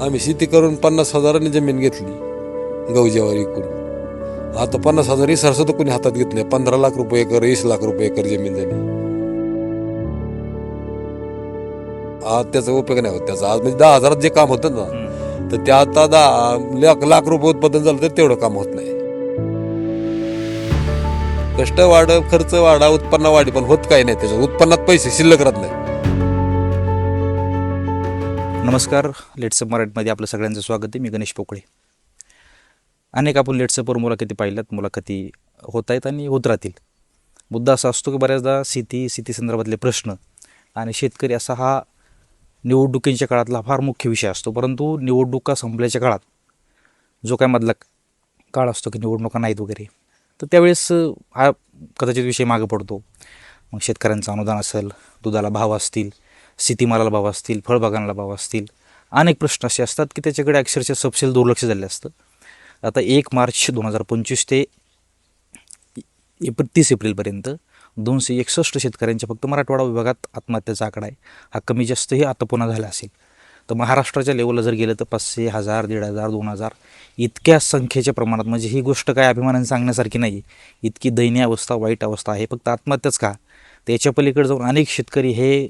आम्ही शेती करून पन्नास हजारांनी जमीन घेतली गौजेवार इकून आता पन्नास हजार ही सरसं तर कोणी हातात घेतले पंधरा लाख रुपये एकर वीस लाख रुपये एकर जमीन झाली. आज त्याचा उपयोग नाही होत त्याचा. आज म्हणजे दहा हजारात जे काम होतं ना तर ते आता दहा लाख लाख रुपये उत्पादन झालं तर तेवढं काम होत नाही. कष्ट वाढ खर्च वाढा उत्पन्न वाढी पण होत काही नाही त्याच्यात. उत्पन्नात पैसे शिल्लक राहत नाही नमस्कार लेट्सअप मराठीमध्ये आपलं सगळ्यांचं स्वागत आहे. मी गणेश पोकळे. अनेक आपण लेट्सअपवर मुलाखती पाहिल्यात. मुलाखती होत आहेत आणि होत राहतील. मुद्दा असा असतो की बऱ्याचदा शेती शेती संदर्भातले प्रश्न आणि शेतकरी असा हा निवडणुकींच्या काळातला फार मुख्य विषय असतो. परंतु निवडणुका संपल्याच्या काळात जो काय मधला काळ असतो की निवडणुका नाहीत वगैरे तर त्यावेळेस हा कदाचित विषय मागं पडतो. मग शेतकऱ्यांचं अनुदान असेल दुधाला भाव असतील शेतीमालाला भाव असतील फळबागांना भाव असतील अनेक प्रश्न असे असतात की त्याच्याकडे अक्षरशः सपशेल दुर्लक्ष झाले असतं. आता एक मार्च दोन हजार पंचवीस ते एप्रिल तीस एप्रिलपर्यंत दोनशे एकसष्ट शेतकऱ्यांच्या फक्त मराठवाडा विभागात आत्महत्याचा आकडा आहे. हा कमी जास्तही आता पुन्हा झाला असेल. तर महाराष्ट्राच्या लेवलला जर गेलं तर पाचशे हजार दीड हजार दोन हजार इतक्या संख्येच्या प्रमाणात म्हणजे ही गोष्ट काय अभिमानाने सांगण्यासारखी नाही. इतकी दयनीय अवस्था वाईट अवस्था आहे. फक्त आत्महत्याच का? त्याच्या पलीकडे जाऊन अनेक शेतकरी हे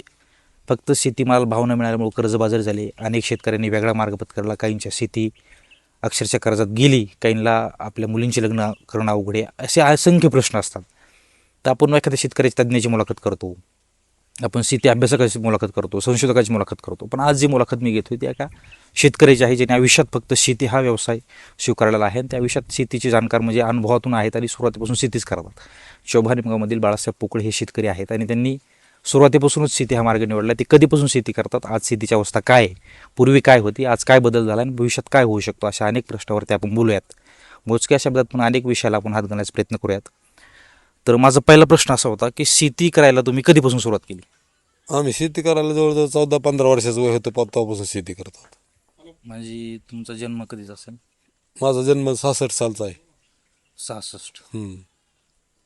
फक्त शेतीमाल भाव न मिळाल्यामुळे कर्जबाजारी झाले. अनेक शेतकऱ्यांनी वेगळा मार्ग पत्करला. काहींच्या शेती अक्षरशः कर्जात गेली काहींना आपल्या मुलींचे लग्न करणं अवघडे असे असंख्य प्रश्न असतात. तर आपण एखाद्या शेतकऱ्याची तज्ज्ञाची मुलाखत करतो. आपण शेती अभ्यासकाची मुलाखत करतो संशोधकाची मुलाखत करतो. पण आज जी मुलाखत मी घेतोय ती एका शेतकऱ्याची आहे ज्याने आयुष्यात फक्त शेती हा व्यवसाय स्वीकारलेला आहे. आणि त्या आयुष्यात शेतीचे जाणकार म्हणजे अनुभवातून आहेत आणि सुरुवातीपासून शेतीच करतात. शोभानिमगावमधील बाळासाहेब पोकळे हे शेतकरी आहेत आणि त्यांनी सुरुवातीपासूनच शेती हा मार्ग निवडला. ते कधीपासून शेती करतात? आज शेतीची अवस्था काय पूर्वी काय होती? आज काय बदल झाला आणि भविष्यात काय होऊ शकतो? अशा अनेक प्रश्नावरती आपण बोलूयात. मोजक्या शब्दात पण अनेक विषयाला आपण हात घालण्याचा प्रयत्न करूयात. तर माझा पहिला प्रश्न असा होता की शेती करायला तुम्ही कधीपासून सुरुवात केली? आम्ही शेती करायला जवळजवळ चौदा पंधरा वर्षाचं वय होतं तेव्हापासून शेती करतात म्हणजे तुमचा जन्म कधीच असेल? माझा जन्म सहासष्ट सालचा आहे. सहासष्ट. हम्म.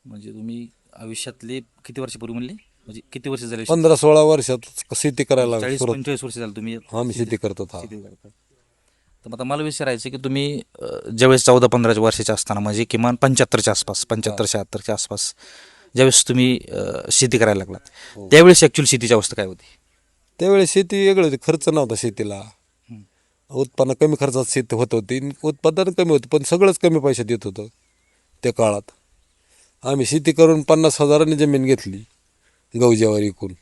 म्हणजे तुम्ही आयुष्यातले किती वर्षापूर्वी म्हणले? म्हणजे किती वर्ष झाले? पंधरा सोळा वर्षात शेती करायला चाळीस सुरुवात. पंचेचाळीस वर्ष झालं तुम्ही? आम्ही शेती करतो हा. शेती करता. तर मग आता मला विचारायचं की तुम्ही अं, ज्यावेळेस चौदा पंधरा वर्षाचे असताना म्हणजे किमान पंच्याहत्तरच्या आसपास पंच्याहत्तर शहात्तरच्या आसपास ज्यावेळेस तुम्ही अं, शेती करायला लागलात त्यावेळेस ॲक्च्युअली शेतीची अवस्था काय होती? त्यावेळेस शेती वेगळं होती खर्च नव्हता शेतीला. उत्पन्न कमी खर्चात शेती होत होती उत्पादन कमी होतं पण सगळंच कमी पैशात येत होतं त्या काळात. आम्ही शेती करून पन्नास हजारांनी जमीन घेतली. गौजेवार इकून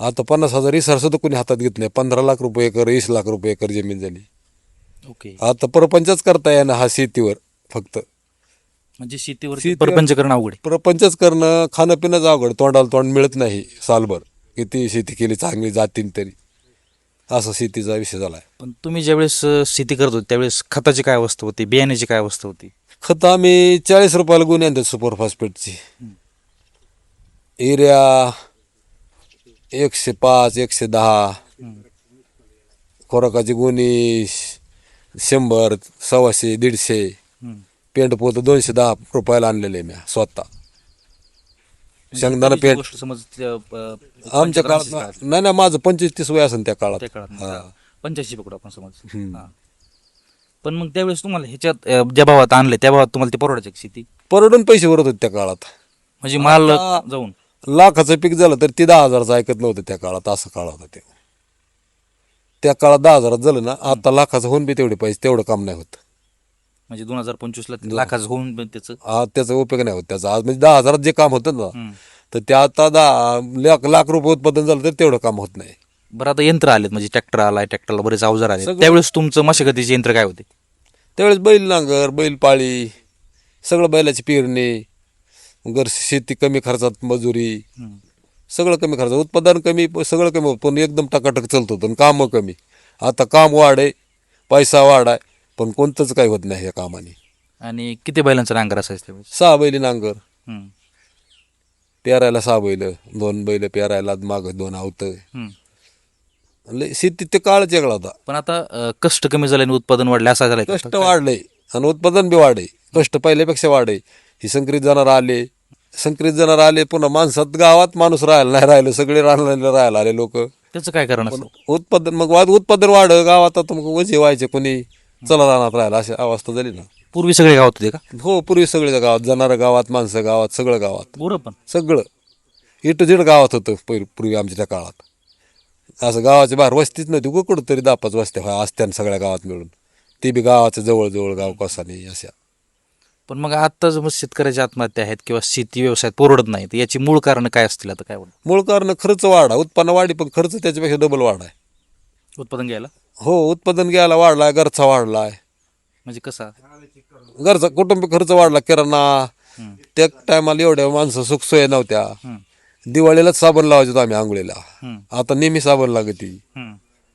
आता पन्नास हजार इसार सुद्धा कोणी हातात घेतले पंधरा लाख रुपये एकर वीस लाख रुपये एकर जमीन झाली. ओके. आता परपंचच करता येणार हा शेतीवर फक्त. म्हणजे शेतीवर शेतीवर- परपंच करणं अवघड आहे. प्रपंचच करणं खाणं पिणंच अवघड तोंडाला तोंड मिळत नाही सालभर. किती शेती केली चांगली जातीन तरी. असा शेतीचा विषय झाला आहे पण तुम्ही ज्यावेळेस अं, शेती करत होते त्यावेळेस खताची काय अवस्था होती? बियाण्याची काय अवस्था होती? खत आम्ही चाळीस रुपयाला गुन्हे आणतात सुपर फॉस्फेटची. युरिया एकशे पाच एकशे दहा खोराकाची गुणी शंभर सव्वाशे दीडशे. पेंट पोत दोनशे दहा रुपयाला आणलेले मी स्वतः शेंगदाणा म्हणजे पेंट गोष्ट समज त्या, अं, आमच्या काळात नाही नाही माझं पंचवीस तीस वय असेल त्या काळात त्या काळात हा. पंच्याऐंशी पकडू आपण समज हम्म. हा. पण मग त्यावेळेस तुम्हाला ह्याच्यात अं, ज्या भावात आणले त्या भावात तुम्हाला ते परवडायचे का शेती परवडून पैसे भरत होते त्या काळात म्हणजे माल आता- जाऊन लाखाचं पीक झालं तर ते दहा हजारचं ऐकत नव्हतं त्या काळात असं काळ होता ते. त्या काळात दहा हजारात झालं ना आता लाखाचं होऊन बी तेवढे पैसे तेवढं काम नाही होत. म्हणजे दोन हजार पंचवीस लाखाचं होऊन पण त्याचं? आज त्याचा उपयोग नाही होत त्याचा. आज म्हणजे दहा हजारात जे काम होतं ना हम्म. तर ते आता दहा लाख लाख रुपये उत्पादन झालं तर तेवढं काम होत नाही. बरं आता यंत्र आलेत म्हणजे ट्रॅक्टर आलाय ट्रॅक्टरला बरेच अवजार आले त्यावेळेस तुमचं मशागतीचे यंत्र काय होते? त्यावेळेस बैल नांगर बैल पाळी सगळं बैलाची पेरणी घर शेती कमी खर्चात मजुरी सगळं कमी खर्च उत्पादन कमी सगळं कमी होतं, पण एकदम टकाटक चालत होतं आणि कामं कमी. आता काम वाढ आहे पैसा वाढ आहे पण कोणतंच काही होत नाही या कामाने. आणि किती बैलांचा नांगर असायचं सहा बैली नांगर. हम्म. पेरायला सहा बैल दोन बैल पेरायला माग दोन आवत. हम्म. शेतीत ते काळच वेगळा होता. पण आता अं, कष्ट कमी झाले आणि उत्पादन वाढले असा झालाय का? कष्ट वाढले आणि उत्पादन बी वाढे. कष्ट पहिल्यापेक्षा वाढे. ही संकरित जनावर आले. संकरित जनावर आले पुन्हा माणसात गावात माणूस राहायला नाही राहिलं सगळे राहिलेले राहायला आले लोक. त्याचं काय कारण पण असतं उत्पादन मग वाद उत्पादन वाढ गावात आता मग वजे व्हायचे कोणी चला रानात राहिला अशी अवस्था झाली ना. पूर्वी सगळे गावात होते का? हो पूर्वी सगळे गावात जनारं गावात माणसं गावात सगळं गावात. गुरं पण. सगळं. इट झिड गावात होतं पहिले पूर्वी आमच्या त्या काळात. असं गावाच्या बाहेर वस्तीच नव्हती कुठं तरी दहा पाच वस्त्या असत्या सगळ्या गावात मिळून. ते बी गावाच्या जवळजवळ गाव कसाने अशा. पण मग आता जर शेतकऱ्याच्या आत्महत्या आहेत किंवा शेती व्यवसायात परवडत नाही तर याची मूळ कारण काय असतील आता काय वाटतं मूळ कारण खर्च वाढा उत्पन्न वाढी पण खर्च त्याच्यापेक्षा डबल वाढाय. उत्पादन घ्यायला? हो उत्पादन घ्यायला वाढलाय घरचा वाढलाय. म्हणजे कसा? घरचा कुटुंब खर्च वाढला किराणा. त्या टायमाला एवढ्या माणसं सुखसोय नव्हत्या. हम्म, दिवाळीलाच साबण लावायचो होतो आम्ही आंघोळीला. हम्म, आता नेहमी साबण लागती. हम्म,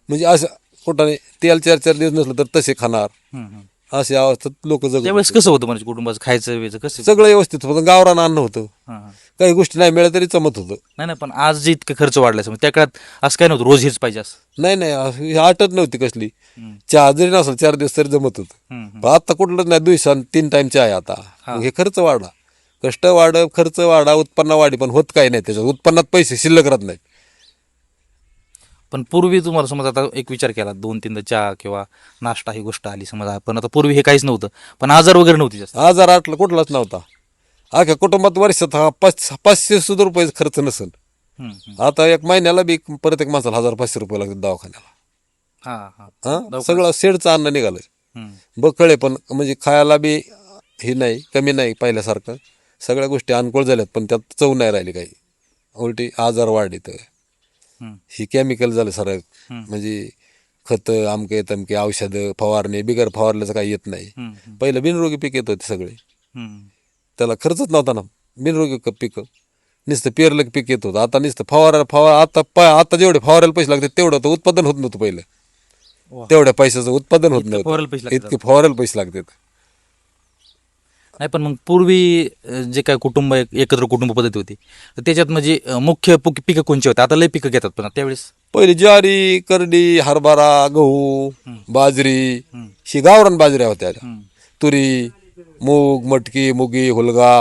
म्हणजे असं कुठं नाही तेल चार चार दिवस नसलं तर तसे खाणार. हम्म, हम्म. अशी अवस्थेत लोक जगत त्यावेळेस कसं होतं म्हणजे कुटुंबाचं खायचं वेचं कसं? सगळं व्यवस्थित होतं गावरान अन्न होतं. हां, हां. काही गोष्टी नाही मिळाल्या तरी चमत होतं. नाही नाही पण आज जे इतकं खर्च वाढलाय समजा त्या काळात असं काय नव्हतं रोज हेच पाहिजे असं. नाही नाही असं ही आटत नव्हती कसली. हम्म, चहा जरी नसेल चार दिवस तरी जमत होतं. हम्म, हम्म. पण आता कुठलंच नाही दिवसान तीन टाइम चहा आहे आता. मग हे खर्च वाढा कष्ट वाढ खर्च वाढा उत्पन्न वाढी पण होत काही नाही त्याच्यात. उत्पन्नात पैसे शिल्लक राहत नाही पण पूर्वी तुम्हाला समज आता एक विचार केला दोन तीनदा चहा किंवा नाश्ता ही गोष्ट आली समजा पण आता पूर्वी हे काहीच नव्हतं पण आजार वगैरे नव्हते जास्त. आजार आटला कुठलाच नव्हता. अख्या कुटुंबात वर्षात हा पाच पाचशे सुद्धा रुपये खर्च नसेल. हम्म, हम्म. आता एक महिन्याला बी प्रत्येक माणसाला हजार पाचशे रुपये लागतात दवाखान्याला. हा हा. हा? सगळं शेडचं अन्न निघालं. हम्म, बकळे पण म्हणजे खायला बी हे नाही कमी नाही पहिल्यासारखं. सगळ्या गोष्टी अनुकूल झाल्यात पण त्यात चव नाही राहिली काही. उलटी आजार वाढले तर ही केमिकल झालं सर. म्हणजे खत आमके तमके औषधं फवारणे बिगर फवारल्याचं काही येत नाही. पहिलं बिनरोगी पीक येत होते सगळे. त्याला खर्चच नव्हता ना. बिनरोगी पीक. नुसतं पेरलं की पीक येत होतं. आता नुसतं फवारा फवारा आता प आता जेवढे फवारायला पैसे लागतात तेवढं तर उत्पादन होत नव्हतं पहिलं. तेवढ्या पैशाचं उत्पादन होत नव्हतं. इतके फवारायला पैसे लागतात. नाही पण मग पूर्वी जे काय कुटुंब एक- एकत्र कुटुंब पद्धती होती तर त्याच्यात म्हणजे मुख्य पुक- पिकं कोणची होती? आता लय पिकं घेतात पण त्यावेळेस. पहिले ज्वारी करडी हरभरा गहू बाजरी. ही गावरान बाजऱ्या होत्या तुरी मूग मटकी मुगी हुलगा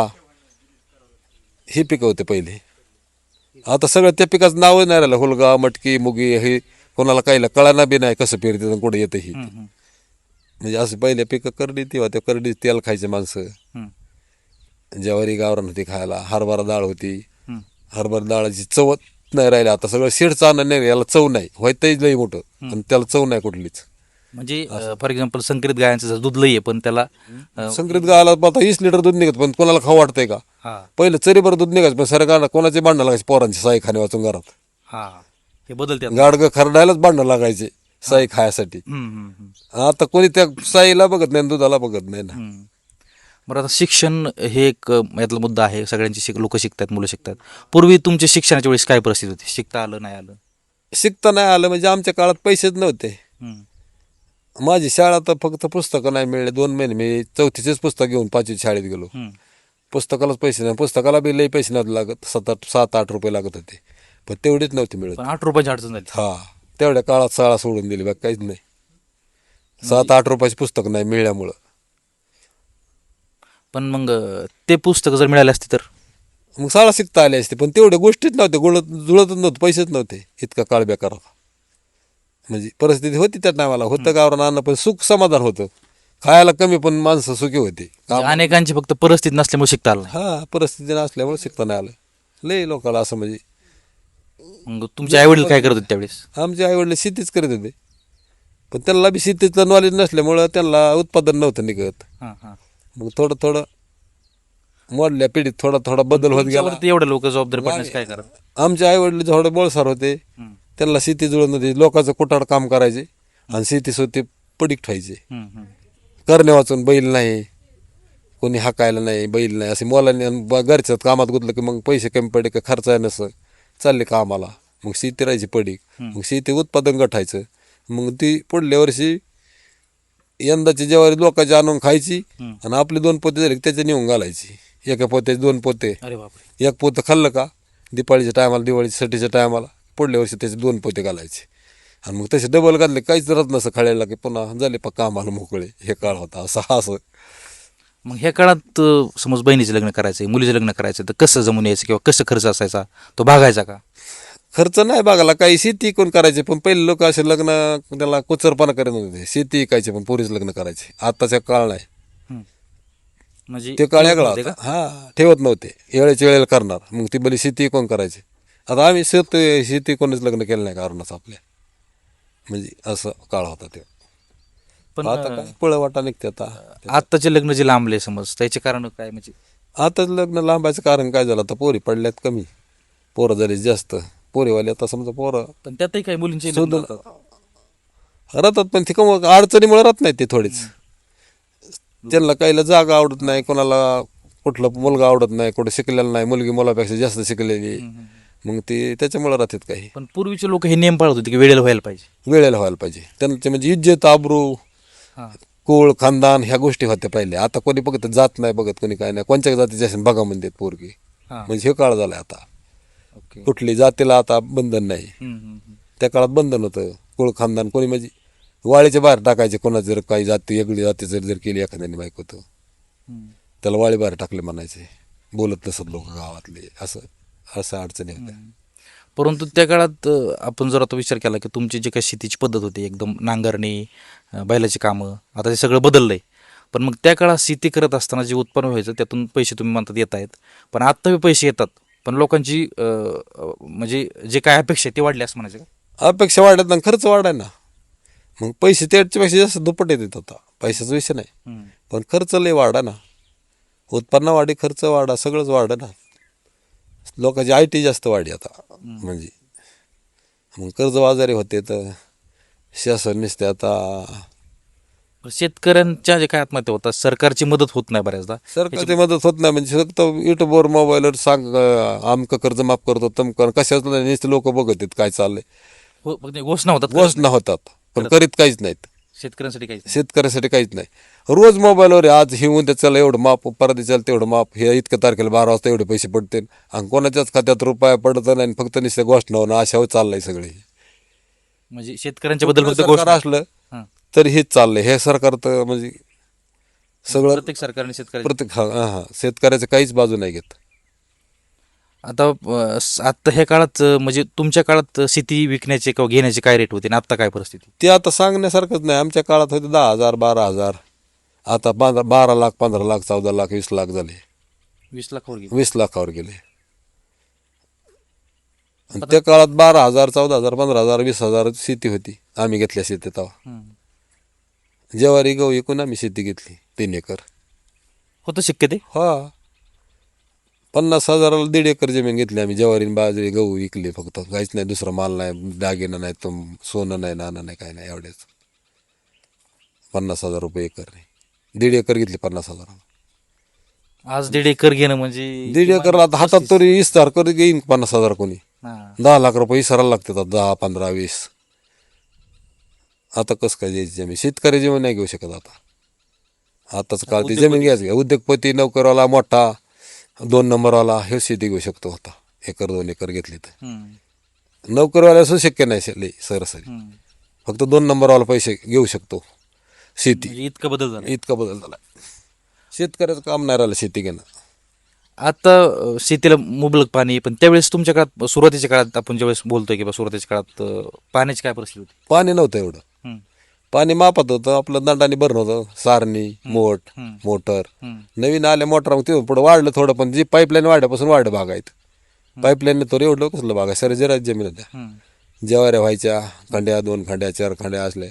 ही पिकं होते पहिले. आता सगळं त्या पिकाचं नावच नाही राहिलं. हुलगा मटकी मुगी हे कोणाला काहीला कळाना बी नाही कसं पेरते कुठे येतं ही. म्हणजे असं पहिले पिकं करडी ती होते करडी तेल खायचे माणसं. ज्वारी गावरान होती खायला हरभरा डाळ होती. हरभरा डाळाची चवत नाही राहिली आता सगळं शिडचं अन्न नाही याला चव नाही. व्हायतंही लई मोठं आणि त्याला चव नाही कुठलीच. म्हणजे फॉर एक्झाम्पल संकरित गायांचं दूध लई आहे पण त्याला संक्रित गावाला आता वीस लिटर दूध निघत पण कोणाला खाऊ वाटतंय का? हा. पहिलं चरीभर दूध निघायचं पण सरकारला कोणाचे भांडणं लागायचे पोरांची साई खाणे वाचून घरात. हा. बदलते. गाडगं खरडायलाच भांडणं लागायचे. साई खायसाठी. हम्म, हम्म, हम्म, आता कोणी त्या साईला बघत नाही आणि दुधाला बघत नाही ना. हम्म. बरं आता शिक्षण हे एक अं, यातला मुद्दा आहे. सगळ्यांची शिक लोक शिकतात मुलं शिकतात. पूर्वी तुमच्या शिक्षणाच्या वेळेस काय परिस्थिती होती? शिकता आलं नाही आलं? शिकता नाही आलं म्हणजे आमच्या काळात पैसेच नव्हते. हम्म, माझी शाळा तर फक्त पुस्तकं नाही मिळले. दोन महिने मी चौथीचेच पुस्तक घेऊन पाचवी शाळेत गेलो. हम्म, पुस्तकालाच पैसे नाही. पुस्तकाला बी लई पैसे नव्हते लागत. सात आठ सात आठ रुपये लागत होते. पण तेवढेच नव्हते मिळत. पण आठ रुपयाची अडचण झाली. हा. तेवढ्या काळात शाळा सोडून दिली बघ काहीच नाही. सात आठ रुपयाचे पुस्तक नाही मिळल्यामुळं. पण मग ते पुस्तकं जर मिळाले असते तर? मग शाळा शिकता आली असते पण तेवढ्या गोष्टीच नव्हत्या गुळत जुळतच नव्हतं पैसेच नव्हते इतका काळ बेकार होता. म्हणजे परिस्थिती होती त्या टायमाला होतं गावरान अन्न पण सुख समाधान होतं. खायला कमी पण माणसं सुखी होती. म्हणजे अनेकांची फक्त परिस्थिती नसल्यामुळे शिकता आलं नाही. हा परिस्थिती नसल्यामुळे शिकता नाही आलं. लय लोकांना असं म्हणजे मग तुमचे आईवडील काय करत होते त्यावेळेस? आमचे आईवडील शेतीच करीत होते. पण त्यांना बी शेतीचं नॉलेज नसल्यामुळं त्यांना उत्पादन नव्हतं निघत. हां हां. मग थोडं थोडं मोडल्या पिढीत थोडा थोडा बदल होत गेला. तुमच्यावरती एवढे लोक जबाबदारी पडण्यास काय करत? आमचे आई वडील थोडे बोळसार होते त्यांना शेती जुळत नव्हती लोकांचं कुटाड काम करायचे आणि शेती स्वतः पडीक ठेवायचे. करणे वाचून बैल नाही कोणी हाकायला नाही बैल नाही. असे मोलाने घरच्यात कामात गुतलं की मग पैसे कमी पडे का खर्च आहे नसं. चालले कामाला. मग शेती राहायची पडीक मग शेती उत्पादन गठायचं मग ती पुढल्या वर्षी यंदाची ज्वारी लोकांची आणून खायची आणि आपले दोन पोते झाले की त्याचे नेऊन घालायची. एका पोत्याचे दोन पोते. अरे बापरे. एक पोतं खाल्लं का? दिपाळीच्या टायमाला दिवाळीच्या सटीच्या टायमाला पुढल्या वर्षी त्याचे दोन पोते घालायचे. आणि मग तसे डबल घातले. काहीच रत नसं खाळायला की पुन्हा झाले पक्का आम्हाला मोकळे. हे काळ होता. असं असं. मग ह्या काळात अं, समज बहिणीचं लग्न करायचं मुलीचं लग्न करायचं तर कसं जमून यायचं किंवा कसं खर्च असायचा? तो भागायचा का? खर्च नाही बघायला काही शेती कोण करायचे पण पहिले लोक असे लग्न त्याला कुचरपणा करत नव्हते शेती ऐकायचे पण पोरीच लग्न करायचे. आताच्या काळ नाही. हम्म. म्हणजे ते काळ वेगळा होते हा ठेवत नव्हते. वेळेच्या वेळेला करणार. मग ती बोली शेती कोण करायचे? आता आम्ही शेत शेती कोणीच लग्न केलं नाही कारणच आपल्या. म्हणजे असं काळ होता ते पण आता काय पळवाटा निघते आता. आत्ताचे लग्न जे लांबले समज त्याचे कारण काय म्हणजे? आताच लग्न लांबायचं कारण काय झालं? आता पोरी पडल्यात कमी. पोरं झाली जास्त पोरीवाले आता समजा पोरं पण त्यातही काही मुलींचे लग्न शोधून- होतात. राहतात पण ती कम अडचणीमुळे राहत नाही ते थोडीच. त्यांना काहीला जागा आवडत नाही कोणाला कुठलं मुलगा आवडत नाही कुठं शिकलेला नाही मुलगी मुलापेक्षा जास्त शिकलेली. मग ते त्याच्यामुळे राहतात काही. पण पूर्वीचे लोक हे नियम पाळत होते की वेळेला व्हायला पाहिजे. वेळेला व्हायला पाहिजे. त्यांचे म्हणजे इज्जत आबरू कुळ खानदान ह्या गोष्टी होत्या पहिले. आता कोणी बघत जात नाही बघत कोणी काय नाही. कोणत्या जातीचे असेल बघा म्हणतात पोरगी. म्हणजे हे काळ झालाय आता. कुठली जातीला आता बंधन नाही. त्या काळात बंधन होतं. कुळ खानदान कोणी म्हणजे वाळीच्या बाहेर टाकायचे. कोणाचं जर काही जाती वेगळी जाती जर जर केली एखाद्याने बाईक होतं. त्याला वाळी बाहेर टाकले म्हणायचे. बोलत नसत लोक गावातले. असं असं अडचणी होत्या. परंतु त्या काळात आपण जर आता विचार केला की तुमची जी काही शेतीची पद्धत होती एकदम नांगरणी बैलाची कामं आता ते सगळं बदललंय. पण मग त्या काळात शेती करत असताना जे उत्पन्न व्हायचं त्यातून पैसे तुम्ही म्हणतात येत आहेत. पण आत्ता बी पैसे येतात. पण लोकांची म्हणजे जे काय अपेक्षा आहे ते वाढले असं म्हणायचं का? अपेक्षा वाढत ना खर्च वाढाय ना. मग पैसे त्याच्यापेक्षा जास्त दुप्पट येतात आता. पैशाचा विषय नाही. पण खर्च लय वाढा ना. उत्पन्न वाढी खर्च वाढा सगळंच वाढ ना. लोकांची आय टी जास्त वाढी आता. म्हणजे मग कर्जबाजारी होते तर शासन नसते आता शेतकऱ्यांच्या जे काय आत्महत्या होतात सरकारची मदत होत नाही बऱ्याचदा. सरकारची मदत होत नाही म्हणजे फक्त युट्यूबवर मोबाईलवर सांग आमकं कर्ज माफ करतो तमकं कशाच नाही नुसते लोक बघत आहेत काय चाललंय. हो घोषणा होतात घोषणा होतात पण करीत काहीच नाहीत. शेतकऱ्यांसाठी काहीच नाही. शेतकऱ्यासाठी काहीच नाही. रोज मोबाईलवर आहे, आज हे उद्या चला एवढं माप परत चला तेवढं माप हे इतक्या तारखेला बारा वाजता एवढे पैसे पडतील. आणि कोणाच्याच खात्यात रुपया पडत नाही आणि फक्त नुसत्या घोषणा होणं अशावर चाललंय सगळे. म्हणजे शेतकऱ्यांच्या बद्दल फक्त सरकार घोषणा असलं हां. तर हेच चाललंय. हे सरकार तर म्हणजे सगळं प्रत्येक सरकारने शेतकऱ्या प्रत्येक हा हा, हा. शेतकऱ्याचं काहीच बाजू नाही घेत. आता अ, स- आता ह्या काळात म्हणजे तुमच्या काळात शेती विकण्याचे किंवा घेण्याचे काय रेट होते आणि आता काय परिस्थिती? ते आता सांगण्यासारखंच नाही. आमच्या काळात होते दहा हजार बारा हजार. आता बारा बारा लाख पंधरा लाख चौदा लाख वीस लाख झाले. वीस लाखावर गेले. वीस लाखावर गेले. आणि त्या काळात बारा हजार चौदा हजार पंधरा हजार वीस हजार शेती होती. आम्ही घेतल्या शेती तेव्हा. ज्वारी गहू एकूण आम्ही शेती घेतली तीन एकर. होतं शक्य ते? हा. पन्नास हजाराला दीड एकर जमीन घेतली आम्ही. ज्वारी आणि बाजरी गहू विकले फक्त. काहीच नाही दुसरा माल नाही दागिना नाही तुम सोनं नाही नाणं नाही काय नाही एवढेच. पन्नास हजार रुपये एकर नाही. दीड एकर घेतली पन्नास हजाराला. आज दीड एकर घेणं म्हणजे दीड एकर आता हातात तरी इस्तार करी घेईन पन्नास हजार कोणी. हा. दहा लाख रुपये इसारायला लागतात आता दहा पंधरा वीस. आता कसं काय द्यायची जमीन? शेतकरी जमीन नाही घेऊ शकत आता. आताच काळ ती जमीन घ्यायची घ्या. उद्योगपती नोकरवाला मोठा. दोन नंबरवाला हे शेती घेऊ शकतो होता. एकर दोन एकर घेतली तर. नोकरवाल्याचं शक्य नाही शे- लई सरासरी. फक्त दोन नंबरवाला पैसे घेऊ शकतो. शेती. म्हणजे इतकं बदल झाला. इतका बदल झाला. शेतकऱ्याचं काम नाही राहिलं शेती घेणं. आता अ, शेतीला मुबलक पाणी पण त्यावेळेस तुमच्या काळात सुरुवातीच्या काळात आपण ज्यावेळेस बोलतोय की बा सुरुवातीच्या काळात अ, पाण्याची काय परिस्थिती होती? पाणी नव्हतं एवढं. पाणी मापात होतं आपलं दंडाने भरणं होतं सारणी मोठ हम्म. मोटर. नवीन आल्या मोटर मग तिथून पुढे वाढलं थोडं पण जी पाईपलाईन वाढल्यापासून वाढ बागायत. पाईपलाईन तर एवढं कसलं बागा सर जरा जमीन होत्या. ज्वाऱ्या व्हायच्या खंड्या दोन खंड्या चार खंड्या असल्या.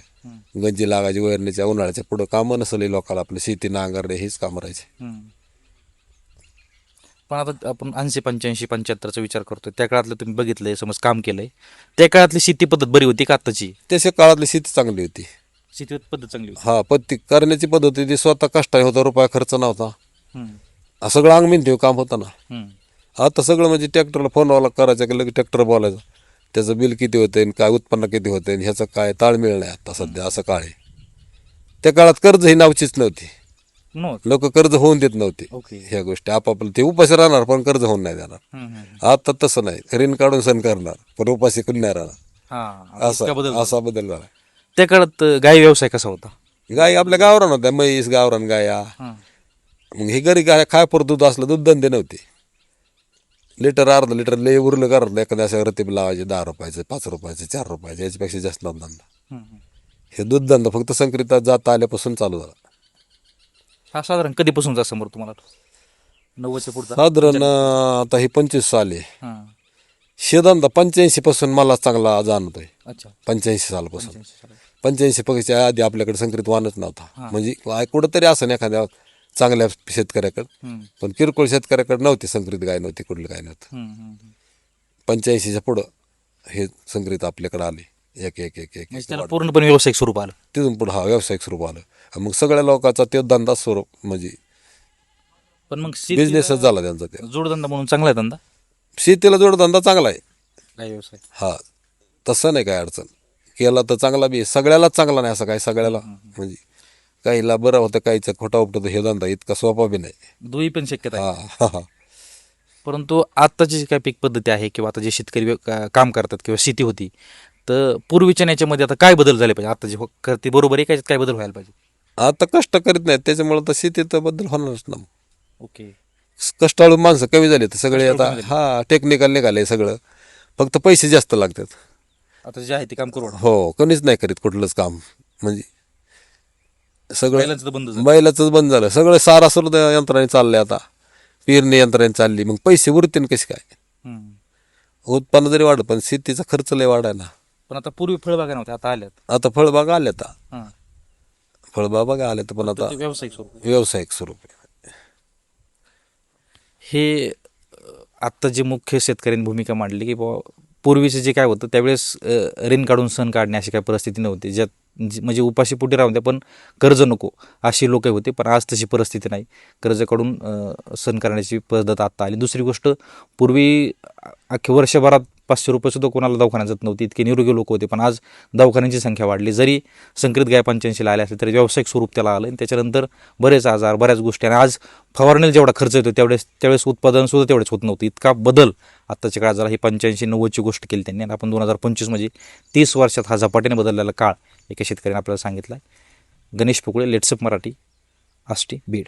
गंजी लागायची वैरणीच्या उन्हाळ्याच्या पुढं कामं नसली लोकांना आपलं शेती नांगरणे हेच कामं राहायचे. पण आता आपण ऐंशी पंच्याऐंशी पंच्याहत्तरचा विचार करतोय. त्या काळातलं तुम्ही बघितलंय समज काम केलंय. त्या काळातली शेती पद्धत बरी होती का आत्ताची? तशा काळातली शेती चांगली होती. शेती पद्धत चांगली होती. हा पण ती करण्याची पद्धत होती ती स्वतः कष्टाने होता रुपया खर्च नव्हता. हम्म. हा सगळं अंग मिनते काम होतं ना. हम्म. आता सगळं म्हणजे ट्रॅक्टरला फोनवाला करायचं की लगेच ट्रॅक्टर बोलायचं. त्याचं बिल किती होतं आणि काय उत्पन्न किती होतं आणि ह्याचं काय ताळमेळ नाही आता सध्या असं काळ आहे. त्या काळात कर्ज ही नावचीच नव्हती. नो लोक कर्ज होऊन देत नव्हते ओके. ह्या गोष्टी. आपापलं ते उपाशी राहणार पण कर्ज होऊन नाही देणार. हम्म, हम्म. आता तसं नाही. ऋण काढून सण करणार पण उपाशी कुणी नाही राहणार. हा असा इतका बदल झाला. असा बदल झाला. त्या काळात अ, गाई व्यवसाय कसा होता? गाय आपल्या गावरान होत्या म्हैस गावरान गाया. हा. मग हे घरी गाय काय पर दूध असलं दूध धंदे नव्हते. लिटर अर्धा लिटर लय उरलं घरातलं एखाद्या अशा रतीब लावायचे दहा रुपयाचं पाच रुपयाचं चार रुपयाचं याच्यापेक्षा जास्त नव्हता धंदा. हे दूध धंदा फक्त संक्रिता जात आल्यापासून चालू झाला. हा साधारण कधीपासूनचा समोर तुम्हाला नव्वदच्या पुढचा? साधारण अं, आता ही पंचवीस साल आहे. हां. शेधंदा पंच्याऐंशी पासून मला चांगला जाणवतोय. अच्छा. पंच्याऐंशी सालापासून. पंच्याऐंशी पक्षाच्या आधी आपल्याकडे संकरित वाहनच नव्हता. म्हणजे कुठंतरी असं एखाद्या चांगल्या शेतकऱ्याकडे. पण किरकोळ शेतकऱ्याकडे नव्हती संकरित गाय नव्हती कुठलं काय नव्हतं. पंच्याऐंशीच्या पुढं हे संकरित आपल्याकडे आले. एक एक एक एक म्हणजे त्याला पूर्णपणे व्यावसायिक स्वरूप आलं. तिथून पुढं हा व्यावसायिक स्वरूप आलं. मग सगळ्या लोकांचा ते धंदा स्वरूप म्हणजे पण मग बिझनेसच झाला त्यांचा ते. जोडधंदा म्हणून चांगला आहे धंदा? शेतीला जोडधंदा चांगला आहे. काय व्यवसाय. हा. तसं नाही काय अडचण. केला तर चांगला बी आहे. सगळ्यालाच चांगला नाही असं काय सगळ्याला. म्हणजे काहीला बरं होतं काहीचं खोटा उपटतं हे धंदा इतका सोपा बी नाही. दोन्ही पण शक्यता आहे. हा हा हा. परंतु आत्ताची जी काय पीक पद्धती आहे किंवा आता जे शेतकरी व्य- का- काम करतात किंवा शेती होती तर पूर्वीच्या आणि याच्यामध्ये आता काय बदल झाले पाहिजे? आता जे हो- करते बरोबर आहे का याच्यात काय बदल व्हायला पाहिजे? आता कष्ट करीत नाहीत त्याच्यामुळे तर शेतीत बद्दल होणारच ना. ओके. कष्टाळू माणसं कमी झाली तर सगळे आता. हा टेक्निकल निघाले सगळं. फक्त पैसे जास्त लागतात. आता जे आहे ते काम करू हो कोणीच नाही करीत कुठलंच काम. म्हणजे सगळं बैलांचं तर बंद झालं. बैलाचंच बंद झालं. सगळं सारा सुद्धा यंत्राने चाललंय आता. पेरणी यंत्राने चालली. मग पैसे उरतील कसे काय? हम्म. उत्पन्न जरी वाढलं पण शेतीचा खर्च लय वाढाय ना पण आता पूर्वी फळबागा नव्हत्या आता आल्यात. आता फळबागा आल्या आता. हां. फळबागा आल्या तर पण आता ते व्यावसायिक स्वरूप व्यावसायिक स्वरूप आहे. हे अ, आत्ता जे मुख्य शेतकऱ्यांनी भूमिका मांडली की बाबा पूर्वीचं जे काय होतं त्यावेळेस अ, ऋण काढून सण काढणे अशी काय परिस्थिती नव्हती. ज्यात जी- म्हणजे उपाशी पोटी राहून द्या पण कर्ज नको अशी लोक होते पण आज तशी परिस्थिती नाही. कर्ज काढून सण करण्याची पद्धत आत्ता आली. दुसरी गोष्ट पूर्वी अख्ख्या वर्षभरात पाचशे रुपयेसुद्धा कोणाला दवाखान्यात जात नव्हती इतके निरोगी लोक होते. पण आज दवाखान्यांची संख्या वाढली. जरी संकरित गाय पंच्याऐंशीला आले असले तरी व्यावसायिक स्वरूप त्याला आलं. आणि त्याच्यानंतर बरेच आजार बऱ्याच गोष्टी. आणि आज फवारणीला जेवढा खर्च येतो तेवढेच त्यावेळेस उत्पादनसुद्धा तेवढेच होत नव्हतं. इतका बदल आत्ताच्या काळात जरा ही पंच्याऐंशी नव्वदची गोष्ट केली त्यांनी. आणि आपण दोन हजार पंचवीस म्हणजे तीस वर्षात हा झपाट्याने बदललेला काळ एका शेतकऱ्याने आपल्याला सांगितला आहे गणेश पोकळे लेट्सअप मराठी आष्टी बीड.